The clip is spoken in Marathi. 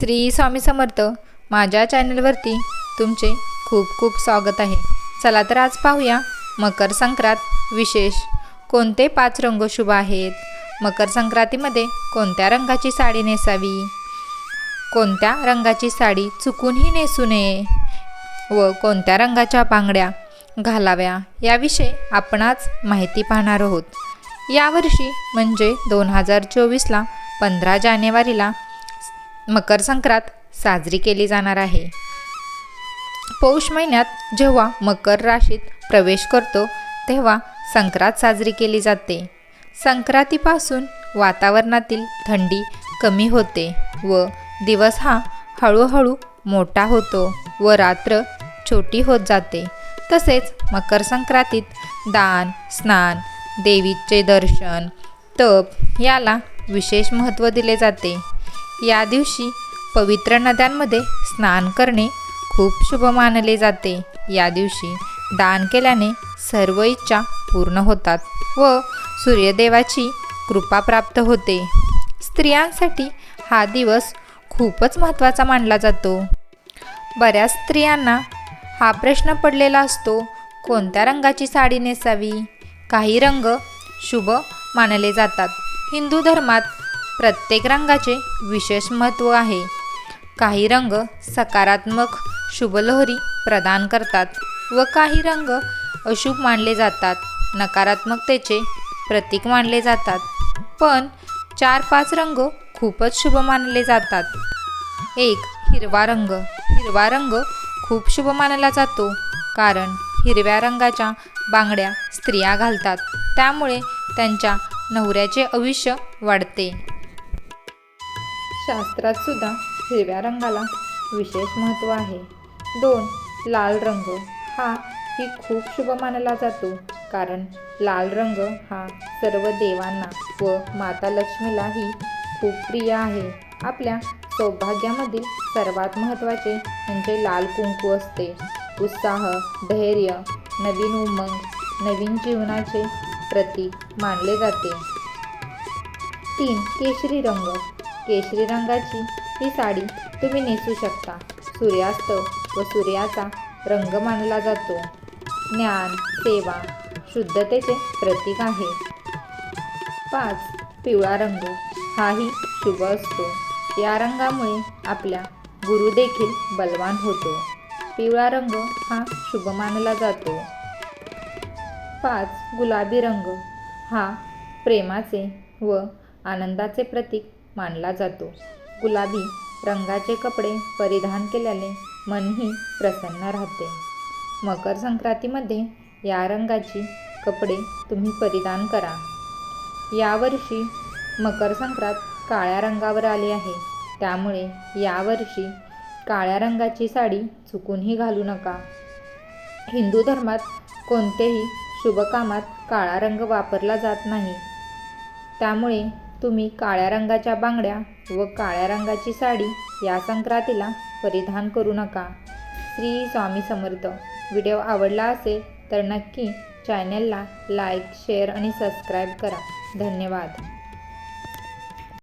श्री स्वामी समर्थ माझ्या चॅनलवरती तुमचे खूप खूप स्वागत आहे. चला तर आज पाहूया मकर संक्रांत विशेष. कोणते पाच रंग शुभ आहेत? मकर संक्रांतीमध्ये कोणत्या रंगाची साडी नेसावी? कोणत्या रंगाची साडी चुकूनही नेसू नये? व कोणत्या रंगाच्या बांगड्या घालाव्या? याविषयी आपण आज माहिती पाहणार आहोत. यावर्षी म्हणजे दोन हजार चोवीसला पंधरा जानेवारीला मकर संक्रांत साजरी केली जाणार आहे. पौष महिन्यात जेव्हा मकर राशीत प्रवेश करतो तेव्हा संक्रांत साजरी केली जाते. संक्रांतीपासून वातावरणातील थंडी कमी होते व दिवस हा हळूहळू मोठा होतो व रात्र छोटी होत जाते. तसेच मकर संक्रांतीत दान स्नान देवीचे दर्शन तप याला विशेष महत्त्व दिले जाते. या दिवशी पवित्र नद्यांमध्ये स्नान करणे खूप शुभ मानले जाते. या दिवशी दान केल्याने सर्व इच्छा पूर्ण होतात व सूर्यदेवाची कृपा प्राप्त होते. स्त्रियांसाठी हा दिवस खूपच महत्त्वाचा मानला जातो. बऱ्याच स्त्रियांना हा प्रश्न पडलेला असतो कोणत्या रंगाची साडी नेसावी? काही रंग शुभ मानले जातात. हिंदू धर्मात प्रत्येक रंगाचे विशेष महत्त्व आहे. काही रंग सकारात्मक शुभलहरी प्रदान करतात व काही रंग अशुभ मानले जातात. नकारात्मकतेचे प्रतीक मानले जातात. पण चार पाच रंग खूपच शुभ मानले जातात. एक हिरवा रंग. हिरवा रंग खूप शुभ मानला जातो कारण हिरव्या रंगाच्या बांगड्या स्त्रिया घालतात. त्यामुळे त्यांच्या नवऱ्याचे आयुष्य वाढते. शास्त्रात सुद्धा हिरव्या रंगाला विशेष महत्त्व आहे. दोन लाल रंग. हा ही खूप शुभ मानला जातो. कारण लाल रंग हा सर्व देवांना व माता लक्ष्मीलाही खूप प्रिय आहे. आपल्या सौभाग्यामधील सर्वात महत्त्वाचे म्हणजे लाल कुंकू असते. उत्साह धैर्य नवीन उमंग नवीन जीवनाचे प्रतीक मानले जाते. तीन केशरी रंग. केशरी रंगाची ही साडी तुम्ही नेसू शकता. सूर्यास्त व सूर्याचा रंग मानला जातो. ज्ञान सेवा शुद्धतेचे प्रतीक आहे. पाच पिवळा रंग. हाही शुभ असतो. या रंगामुळे आपल्या गुरु देखील बलवान होतो. पिवळा रंग हा शुभ मानला जातो. पाच गुलाबी रंग. हा प्रेमाचे व आनंदाचे प्रतीक मानला जातो. गुलाबी रंगाचे कपडे परिधान केल्याने मनही प्रसन्न राहते. मकर संक्रांतीमध्ये या रंगाची कपडे तुम्ही परिधान करा. यावर्षी मकर संक्रांत काळ्या रंगावर आली आहे. त्यामुळे यावर्षी काळ्या रंगाची साडी चुकूनही घालू नका. हिंदू धर्मात कोणतेही शुभकामात काळा रंग वापरला जात नाही. त्यामुळे तुम्ही काळ्या रंगाच्या बांगड्या व काळ्या रंगाची साडी या संक्रांतीला परिधान करू नका. श्री स्वामी समर्थ. व्हिडिओ आवडला असेल तर नक्की चॅनलला लाईक शेअर आणि सबस्क्राईब करा. धन्यवाद.